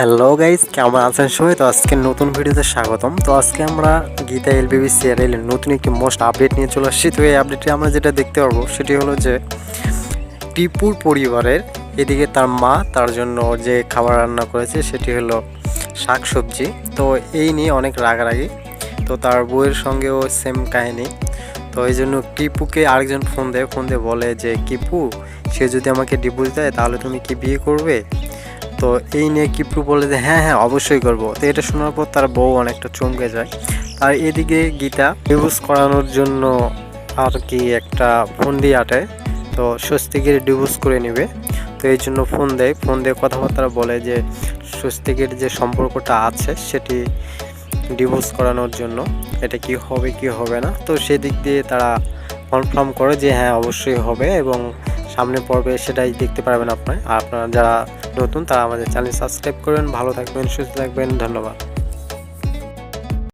Hello guys কেমন আছেন সবাই? তো আজকে নতুন ভিডিওতে স্বাগতম। তো আজকে আমরা গীতা এলবিবি সিরিয়ালের নতুন একটি মোস্ট আপডেট নিয়ে চলে আসছি। তো এই আপডেটে আমরা যেটা দেখতে পারব, সেটি হলো যে টিপুর পরিবারের এদিকে তার মা, তার জন্য যে খাবার রান্না করেছে, সেটি হলো শাক সবজি তো এই নিয়ে অনেক রাগারাগি। তো তার বউয়ের সঙ্গেও সেম কাহিনী। তো এই জন্য টিপুকে আরেকজন ফোন দেয়। ফোন দিয়ে বলে যে কিপু সে যদি আমাকে ডিভোর্স দেয়, তাহলে তুমি কি বিয়ে করবে? তো এই নিয়ে কিপ্রু বলে যে হ্যাঁ হ্যাঁ অবশ্যই করব। তো এটা শোনার পর তার বউ অনেকটা চমকে যায়। আর এদিকে গীতা ডিভোর্স করানোর জন্য আর কি একটা ফোন দিয়ে আটে। তো স্বস্তিকের ডিভোর্স করে নেবে। তো এই জন্য ফোন দেয়। ফোন দিয়ে কথাবার্তা বলে যে স্বস্তিকের যে সম্পর্কটা আছে সেটি ডিভোর্স করানোর জন্য। এটা কি হবে কি হবে না? তো সেদিক দিয়ে তারা কনফার্ম করে যে হ্যাঁ অবশ্যই হবে এবং সামনে পর্বে সেটাই দেখতে পারবেন আপনার আর আপনারা যারা নতুন তারা আমাদের চ্যানেল সাবস্ক্রাইব করবেন ভালো থাকবেন সুস্থ থাকবেন ধন্যবাদ।